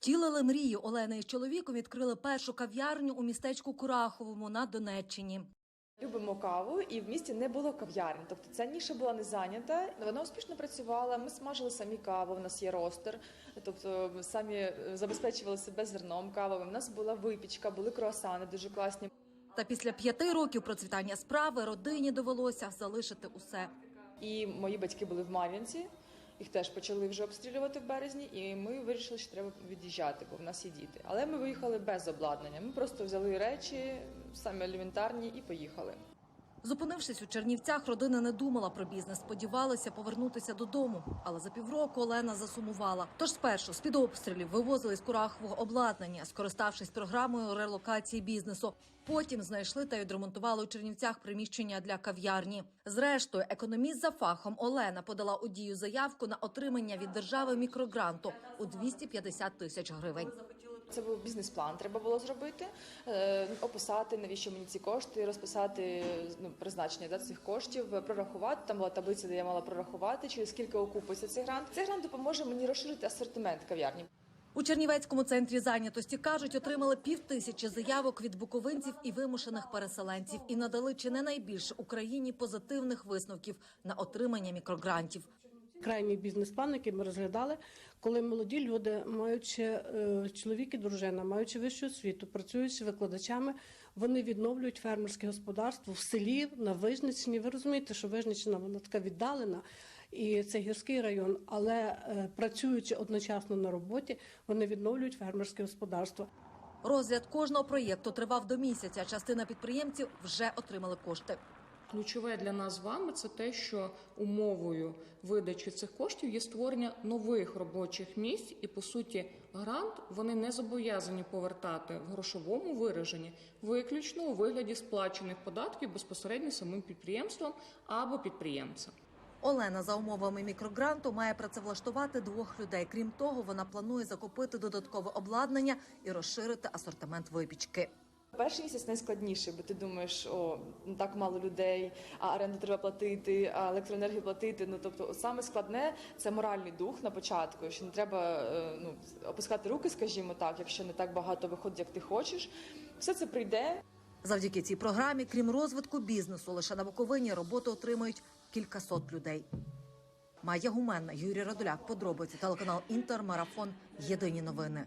Втілили мрію Олени із чоловіком відкрили першу кав'ярню у містечку Кураховому на Донеччині. Любимо каву, і в місті не було кав'ярень. Тобто ця ніша була не зайнята. Вона успішно працювала. Ми смажили самі каву. У нас є ростер, тобто ми самі забезпечували себе зерном кавовим. У нас була випічка, були круасани дуже класні. Та після п'яти років процвітання справи родині довелося залишити усе. І мої батьки були в Мар'янці. Їх теж почали вже обстрілювати в березні, і ми вирішили, що треба від'їжджати, бо в нас є діти. Але ми виїхали без обладнання. Ми просто взяли речі, самі елементарні, і поїхали. Зупинившись у Чернівцях, родина не думала про бізнес, сподівалася повернутися додому. Але за півроку Олена засумувала. Тож спершу з під обстрілів вивозили з Курахового обладнання, скориставшись програмою релокації бізнесу. Потім знайшли та відремонтували у Чернівцях приміщення для кав'ярні. Зрештою, економіст за фахом Олена подала у дію заявку на отримання від держави мікрогранту у 250 тисяч гривень. Це був бізнес-план, треба було зробити, е, описати, навіщо мені ці кошти, розписати ну, призначення да, цих коштів, прорахувати. Там була таблиця, де я мала прорахувати, через скільки окупиться цей грант. Цей грант допоможе мені розширити асортимент кав'ярні. У Чернівецькому центрі зайнятості кажуть, отримали півтисячі заявок від буковинців і вимушених переселенців і надали чи не найбільше Україні позитивних висновків на отримання мікрогрантів. Крайній бізнес-план, який ми розглядали, коли молоді люди, маючи е, чоловік і дружина, маючи вищу освіту, працюючи викладачами, вони відновлюють фермерське господарство в селі на Вижниччині. Ви розумієте, що Вижниччина вона така віддалена, і це гірський район, але е, працюючи одночасно на роботі, вони відновлюють фермерське господарство. Розгляд кожного проєкту тривав до місяця. Частина підприємців вже отримали кошти. Ключове для нас з вами це те, що умовою видачі цих коштів є створення нових робочих місць, і по суті, грант вони не зобов'язані повертати в грошовому вираженні, виключно у вигляді сплачених податків безпосередньо самим підприємством або підприємцем. Олена за умовами мікрогранту має працевлаштувати двох людей. Крім того, вона планує закупити додаткове обладнання і розширити асортимент випічки. Перший місяць найскладніший, бо ти думаєш, о, ну, так мало людей, а оренду треба платити, а електроенергію платити. Ну тобто, саме складне це моральний дух на початку, що не треба е, ну, опускати руки, скажімо так, якщо не так багато виходить, як ти хочеш. Все це прийде. Завдяки цій програмі, крім розвитку бізнесу, лише на Буковині роботу отримують кількасот людей. Майя Гуменна, Юрій Радуляк, подробиці, телеканал Інтер, Марафон. Єдині новини.